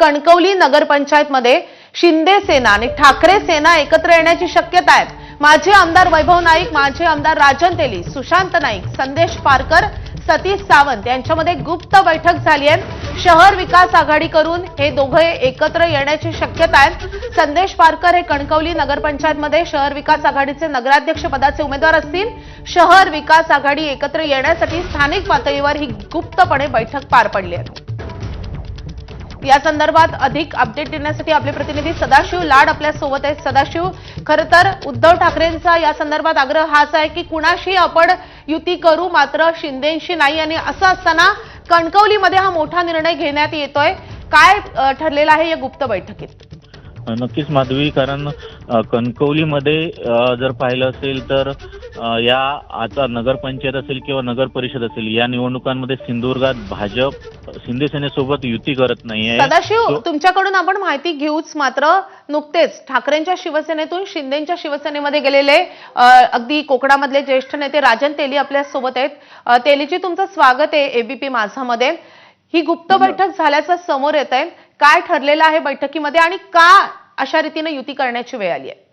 कणकवली नगरपंचायतमध्ये शिंदे सेना आणि ठाकरे सेना एकत्र येण्याची शक्यता आहे. माजी आमदार वैभव नाईक माजी आमदार राजन तेली सुशांत नाईक संदेश पारकर सतीश सावंत यांच्यामध्ये गुप्त बैठक झाली आहे. शहर विकास आघाडी करून हे दोघे एकत्र येण्याची शक्यता आहे. संदेश पारकर हे कणकवली नगरपंचायतमध्ये शहर विकास आघाडीचे नगराध्यक्ष पदाचे उमेदवार असतील. शहर विकास आघाडी एकत्र येण्यासाठी स्थानिक पातळीवर ही गुप्तपणे बैठक पार पडली आहे. या संदर्भात अधिक अपडेट देण्यासाठी आपले प्रतिनिधी सदाशिव लाड आपल्यासोबत आहेत. सदाशिव खरं तर उद्धव ठाकरेंचा या संदर्भात आग्रह हाच आहे की कुणाशी आपण युती करू मात्र शिंदेशी नाही. आणि असं असताना कणकवलीमध्ये हा मोठा निर्णय घेण्यात येतोय. काय ठरलेलं आहे या गुप्त बैठकीत? नक्कीच माधवी कारण कणकवलीमध्ये जर पाहिलं असेल तर या आता नगरपंचायत असेल किंवा नगर परिषद असेल या निवडणुकांमध्ये सिंधुदुर्गात भाजप शिंदे सेनेसोबत युती करत नाहीये. सदाशिव तुमच्याकडून आपण माहिती घेऊच मात्र नुकतेच ठाकरेंच्या शिवसेनेतून शिंदेच्या शिवसेनेमध्ये गेलेले अगदी कोकणामधले ज्येष्ठ नेते राजन तेली आपल्यासोबत आहेत. अ, तेलीजी तुमचं स्वागत आहे एबीपी माझामध्ये. ही गुप्त बैठक झाल्याचं समोर येत आहे काय ठरलेलं आहे बैठकीमध्ये आणि का अशा रीतीने युती करण्याची वेळ आली आहे?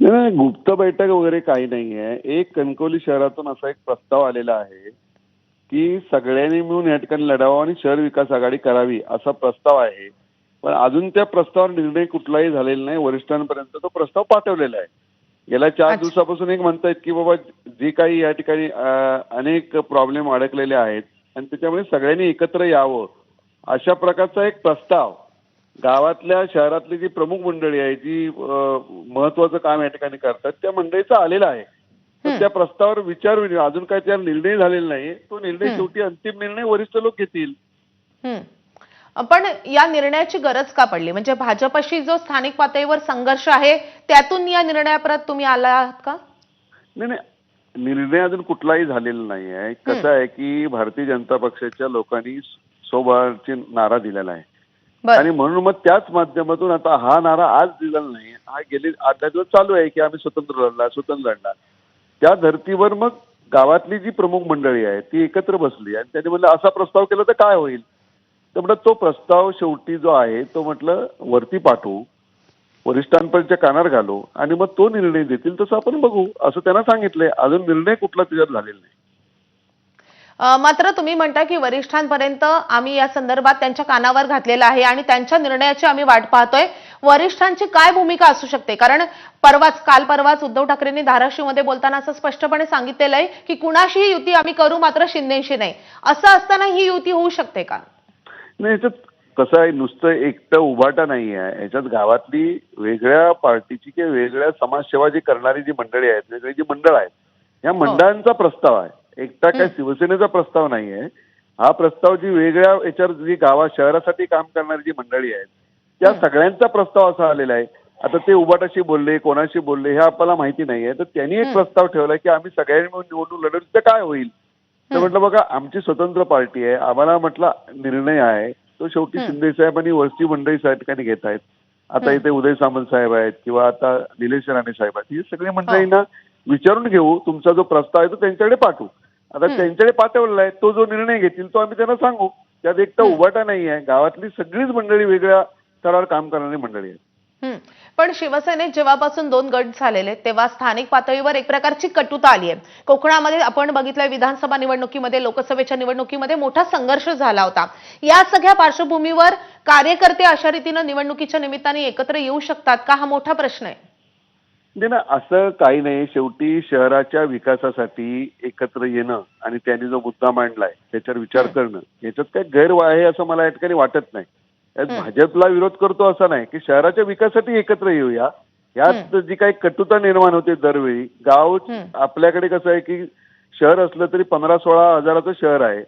नाही, गुप्त बैठक वगैरे काही नाही आहे एक कणकवली शहरातून असा एक प्रस्ताव आलेला आहे की सगळ्यांनी मिळून या ठिकाणी लढावं आणि शहर विकास आघाडी करावी असा प्रस्ताव आहे. पण अजून त्या प्रस्तावावर निर्णय कुठलाही झालेला नाही. वरिष्ठांपर्यंत तो प्रस्ताव पाठवलेला आहे. गेल्या चार. दिवसापासून एक म्हणतायत की बाबा जे काही या ठिकाणी अनेक प्रॉब्लेम अडकलेले आहेत आणि त्याच्यामुळे सगळ्यांनी एकत्र यावं अशा प्रकारचा एक प्रस्ताव गावातल्या शहरातली जी प्रमुख मंडळी आहे जी महत्वाचं काम या ठिकाणी करतात त्या मंडळीचा आलेला आहे. तर. त्या प्रस्तावावर विचार अजून काही त्यावर निर्णय झालेला नाही. तो निर्णय. शेवटी अंतिम निर्णय वरिष्ठ लोक घेतील. पण या निर्णयाची गरज का पडली? म्हणजे भाजपशी जो स्थानिक पातळीवर संघर्ष आहे त्यातून या निर्णयापर्यंत तुम्ही आला आहात का? नाही नाही. निर्णय अजून कुठलाही झालेला नाही आहे कसं आहे की भारतीय जनता पक्षाच्या लोकांनी सोबतची नारा दिलेला आहे. आणि म्हणून मग त्याच माध्यमातून आता हा नारा आज दिलेला नाही. हा गेले आठ दहा दिवस चालू आहे की आम्ही स्वतंत्र लढला स्वतंत्र लढणार. त्या धर्तीवर मग गावातली जी प्रमुख मंडळी आहे ती एकत्र बसली आणि त्यांनी म्हणलं असा प्रस्ताव केला तर काय होईल? तर म्हटलं तो प्रस्ताव शेवटी जो आहे तो म्हटलं वरती पाठवू वरिष्ठांपर्यंतच्या कानार घालू आणि मग तो निर्णय देतील तसं आपण बघू असं त्यांना सांगितलंय. अजून निर्णय कुठला त्याच्यात झालेला नाही. मात्र तुम्ही म्हणता की वरिष्ठांपर्यंत आम्ही या संदर्भात त्यांच्या कानावर घातलेला आहे आणि त्यांच्या निर्णयाची आम्ही वाट पाहतोय. वरिष्ठांची काय भूमिका असू शकते? कारण परवाच काल परवाच उद्धव ठाकरेंनी धाराशिवमध्ये बोलताना असं स्पष्टपणे सांगितलेलं आहे की कुणाशीही युती आम्ही करू मात्र शिंदेशी नाही. असं असताना ही युती होऊ शकते का? नाही याच्यात कसं आहे नुसतं एकटं उभाटा नाही आहे. याच्यात गावातली वेगळ्या पार्टीची किंवा वेगळ्या समाजसेवा जी करणारी जी मंडळी आहेत वेगळी जी मंडळ आहेत या मंडळांचा प्रस्ताव आहे. एकटा काय शिवसेनेचा प्रस्ताव नाही आहे हा प्रस्ताव जी वेगळ्या याच्यावर जी गावा शहरासाठी काम करणारी जी मंडळी आहेत त्या सगळ्यांचा प्रस्ताव असा आलेला आहे. आता ते उभाटाशी बोलले कोणाशी बोलले हे आपल्याला माहिती नाही आहे तर त्यांनी एक प्रस्ताव ठेवला की आम्ही सगळ्यांनी मिळून निवडणूक लढवली तर काय होईल? तर म्हटलं बघा आमची स्वतंत्र पार्टी आहे. आम्हाला म्हटलं निर्णय आहे. तो शेवटी शिंदे साहेब आणि वरची मंडळी साहेब ठिकाणी घेत आहेत. आता इथे उदय सामंत साहेब आहेत किंवा आता निलेश राणे साहेब आहेत. ही सगळी मंडळींना विचारून घेऊ. तुमचा जो प्रस्ताव आहे तो त्यांच्याकडे पाठवू. आता त्यांच्याकडे पाठवलेला आहे तो जो निर्णय घेतील तो आम्ही त्यांना सांगू. त्यात एकटा उभाटा नाही आहे. गावातली सगळीच मंडळी वेगळ्या स्तरावर काम करणारी मंडळी आहेत. हं. पण शिवसेनेत जेव्हापासून दोन गट झालेले तेव्हा स्थानिक पातळीवर एक प्रकारची कटुता आली आहे. कोकणामध्ये आपण बघितलंय विधानसभा निवडणुकीमध्ये लोकसभेच्या निवडणुकीमध्ये मोठा संघर्ष झाला होता. या सगळ्या पार्श्वभूमीवर कार्यकर्ते अशा रीतीनं निवडणुकीच्या निमित्ताने एकत्र येऊ शकतात का? हा मोठा प्रश्न आहे. म्हणजे ना असं काही नाही शेवटी शहराच्या विकासासाठी एकत्र येणं आणि त्यांनी जो मुद्दा मांडलाय त्याच्यावर विचार करणं याच्यात काही गैर आहे असं मला या ठिकाणी वाटत नाही. यात भाजपला विरोध करतो असं नाही की शहराच्या विकासासाठी एकत्र येऊया. यात जी काही कटुता निर्माण होते दरवेळी गाव आपल्याकडे कसं आहे की शहर असलं तरी पंधरा सोळा हजाराचं शहर आहे.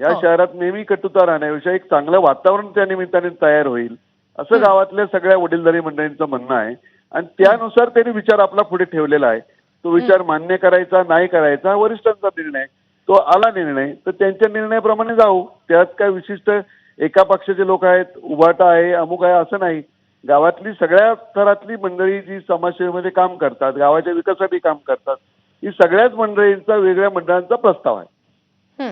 या हो. शहरात नेहमी कटुता राहण्यापेक्षा एक चांगलं वातावरण त्या निमित्ताने तयार होईल असं गावातल्या सगळ्या वडीलधारी मंडळींचं म्हणणं आहे. आणि त्यानुसार त्यांनी विचार आपला पुढे ठेवलेला आहे. तो विचार मान्य करायचा नाही करायचा हा वरिष्ठांचा निर्णय तो आला निर्णय तर त्यांच्या निर्णयाप्रमाणे जाऊ. त्यात काय विशिष्ट एका पक्षाचे लोक आहेत उभाटा आहे अमुक आहे असं नाही. गावातली सगळ्या स्तरातली मंडळी जी समाजसेवेमध्ये काम करतात गावाच्या विकासासाठी काम करतात ही सगळ्याच मंडळींचा वेगळ्या मंडळांचा प्रस्ताव आहे.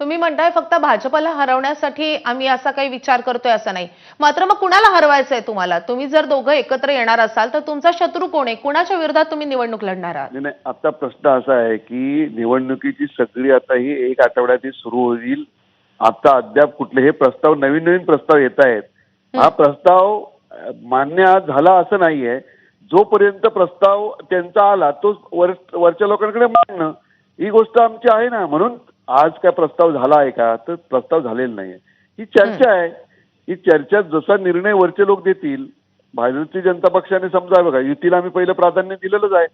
तुम्ही म्हणताय फक्त भाजपला हरवण्यासाठी आम्ही असा काही विचार करतोय असं नाही. मात्र मग कुणाला हरवायचंय तुम्हाला? तुम्ही जर दोघं एकत्र येणार असाल तर तुमचा शत्रू कोण आहे? कुणाच्या विरोधात तुम्ही निवडणूक लढणार आहात? नाही आता प्रश्न असा आहे की निवडणुकीची सगळी आता ही एक आठवड्यात सुरू होईल. आता अद्याप कुठले हे प्रस्ताव नवीन नवीन प्रस्ताव येत आहेत. हा. प्रस्ताव मान्य झाला असं नाहीये. जोपर्यंत प्रस्ताव त्यांचा आला तो वर वरच्या लोकांकडे मागणं ही गोष्ट आमची आहे ना. म्हणून आज काय प्रस्ताव झाला आहे का? तर प्रस्ताव झालेला नाहीये. ही चर्चा आहे. ही चर्चा जसा निर्णय वरचे लोक देतील भारतीय जनता पक्षाने समजा बघा युतीला आम्ही पहिलं प्राधान्य दिलेलंच आहे.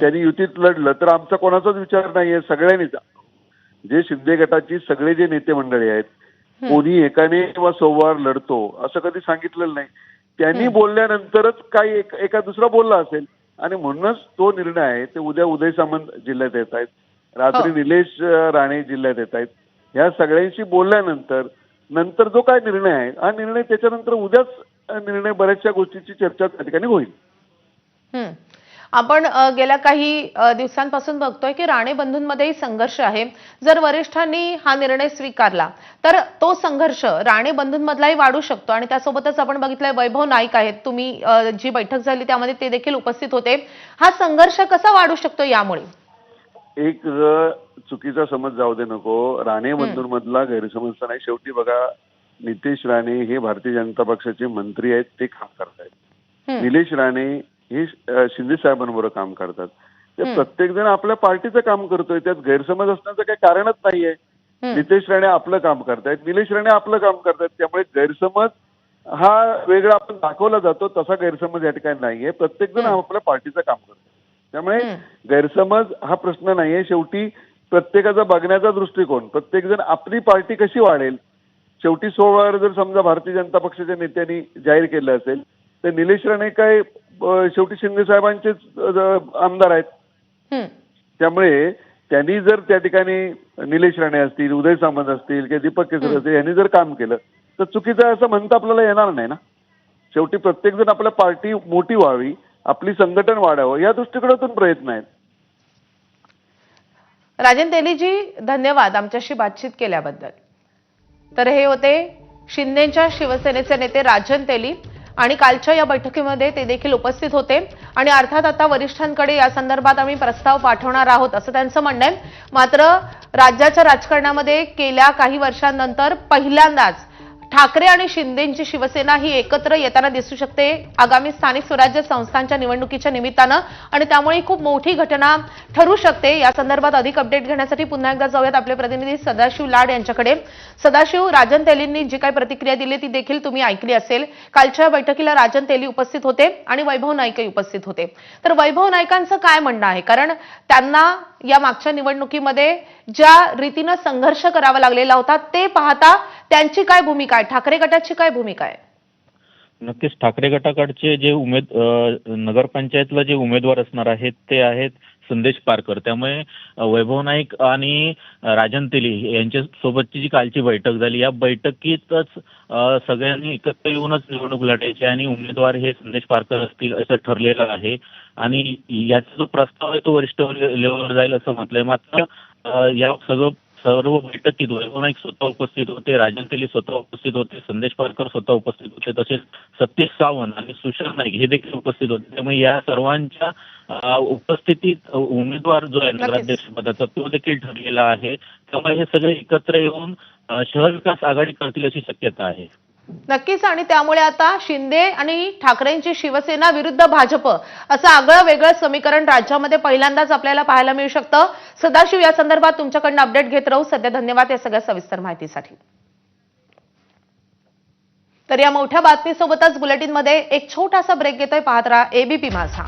त्यांनी युतीत लढलं तर आमचा कोणाचाच विचार नाहीये सगळ्यांनीच. जे शिंदे गटाची सगळे जे नेते मंडळी आहेत कोणी एकाने किंवा सोमवार लढतो असं कधी सांगितलेलं नाही. त्यांनी बोलल्यानंतरच काही एक- एका दुसरा बोलला असेल. आणि म्हणूनच तो निर्णय आहे ते उद्या उदय सामंत जिल्ह्यात येत आहेत. रात्री हो. निलेश राणे जिल्ह्यात येत आहेत. ह्या सगळ्यांशी बोलल्यानंतर नंतर जो काय निर्णय आहे हा निर्णय त्याच्यानंतर उद्याच निर्णय बऱ्याचशा गोष्टीची चर्चा त्या ठिकाणी होईल. आपण गेल्या काही दिवसांपासून बघतोय की राणे बंधूंमध्येही संघर्ष आहे. जर वरिष्ठांनी हा निर्णय स्वीकारला तर तो संघर्ष राणे बंधूंमधलाही वाढू शकतो. आणि त्यासोबतच आपण बघितलंय वैभव नाईक आहेत. तुम्ही जी बैठक झाली त्यामध्ये ते देखील उपस्थित होते. हा संघर्ष कसा वाढू शकतो यामुळे? एक चुकीचा समज जाऊ दे नको राणे बंधूंमधला गैरसमज तर नाही शेवटी बघा नितेश राणे हे भारतीय जनता पक्षाचे मंत्री आहेत ते काम करतायत. निलेश राणे हे शिंदे साहेबांबरोबर काम करतात ते. प्रत्येक जण आपल्या पार्टीचं काम करतोय त्यात गैरसमज असण्याचं काही कारणच नाहीये. नितेश राणे आपलं काम करतायत निलेश राणे आपलं काम करतायत त्यामुळे गैरसमज हा वेगळा आपण दाखवला जातो तसा गैरसमज या ठिकाणी नाहीये प्रत्येक जण. आपल्या पार्टीचं काम करतो त्यामुळे. गैरसमज हा प्रश्न नाहीये. शेवटी प्रत्येकाचा बघण्याचा दृष्टिकोन प्रत्येक जण आपली पार्टी कशी वाढेल? शेवटी सोमवार जर समजा भारतीय जनता पक्षाच्या नेत्यांनी जाहीर केलं असेल तर निलेश राणे काय शेवटी शिंदे साहेबांचेच आमदार आहेत. त्यामुळे त्यांनी जर त्या ठिकाणी निलेश राणे असतील उदय सामंत असतील किंवा दीपक केसरी असतील यांनी जर काम केलं तर चुकीचं आहे असं म्हणता आपल्याला येणार नाही ना? शेवटी प्रत्येक जण आपल्या पार्टी मोठी व्हावी आपली संघटन वाढावं या दृष्टिकोनातून प्रयत्न आहेत. राजन तेलीजी धन्यवाद आमच्याशी बातचीत केल्याबद्दल. तर हे होते शिंदेच्या शिवसेनेचे नेते राजन तेली आणि कालच्या या बैठकीमध्ये ते देखील उपस्थित होते. आणि अर्थात आता वरिष्ठांकडे या संदर्भात आम्ही प्रस्ताव पाठवणार आहोत असं त्यांचं म्हणणं आहे. मात्र राज्याच्या राजकारणामध्ये गेल्या काही वर्षांनंतर पहिल्यांदाच ठाकरे आणि शिंदेची शिवसेना ही एकत्र येताना दिसू शकते. आगामी स्थानिक स्वराज्य संस्थांच्या निवडणुकीच्या निमित्तानं आणि त्यामुळे ही खूप मोठी घटना ठरू शकते. या संदर्भात अधिक अपडेट घेण्यासाठी पुन्हा एकदा जाऊयात आपले प्रतिनिधी सदाशिव लाड यांच्याकडे. सदाशिव राजन तेलींनी जी काही प्रतिक्रिया दिली ती देखील तुम्ही ऐकली असेल. कालच्या बैठकीला राजन तेली उपस्थित होते आणि वैभव नाईकही उपस्थित होते. तर वैभव नाईकांचं काय म्हणणं आहे? कारण त्यांना या मागच्या निवडणुकीमध्ये ज्या रीतीनं संघर्ष करावा लागलेला होता ते पाहता त्यांची काय भूमिका आहे? ठाकरे गटाची काय भूमिका आहे? नक्कीच ठाकरे गटाकडचे जे उमेद नगरपंचायतला जे उमेदवार असणार आहेत ते आहेत संदेश पारकर. त्यामुळे वैभव नाईक आणि राजन तेली यांच्या सोबतची जी कालची बैठक झाली या बैठकीतच सगळ्यांनी एकत्र येऊनच निवडणूक लढायची आणि उमेदवार हे संदेश पारकर असतील असं ठरलेलं आहे. आणि याचा जो प्रस्ताव आहे तो वरिष्ठ लेवलवर जाईल असं म्हटलंय. मात्र या सगळं सर्व बैठकीत वैभव नाईक स्वतः उपस्थित होते राजन तेली स्वतः उपस्थित होते संदेश पारकर स्वतः उपस्थित होते तसेच सतीश सावंत आणि सुशांत नाईक हे देखील उपस्थित होते. त्यामुळे या सर्वांच्या उपस्थितीत उमेदवार जो आहे. नगराध्यक्ष पदाचा तो देखील ठरलेला आहे. त्यामुळे हे सगळे एकत्र येऊन शहर विकास आघाडी करतील अशी शक्यता आहे. नक्कीच आणि त्यामुळे आता शिंदे आणि ठाकरेंची शिवसेना विरुद्ध भाजप असं आगळं वेगळं समीकरण राज्यामध्ये पहिल्यांदाच आपल्याला पाहायला मिळू शकतं. सदाशिव या संदर्भात तुमच्याकडनं अपडेट घेत राहू. सध्या धन्यवाद या सगळ्या सविस्तर माहितीसाठी. तर या मोठ्या बातमीसोबतच बुलेटिनमध्ये एक छोटासा ब्रेक घेतोय. पाहत राहा एबीपी माझा.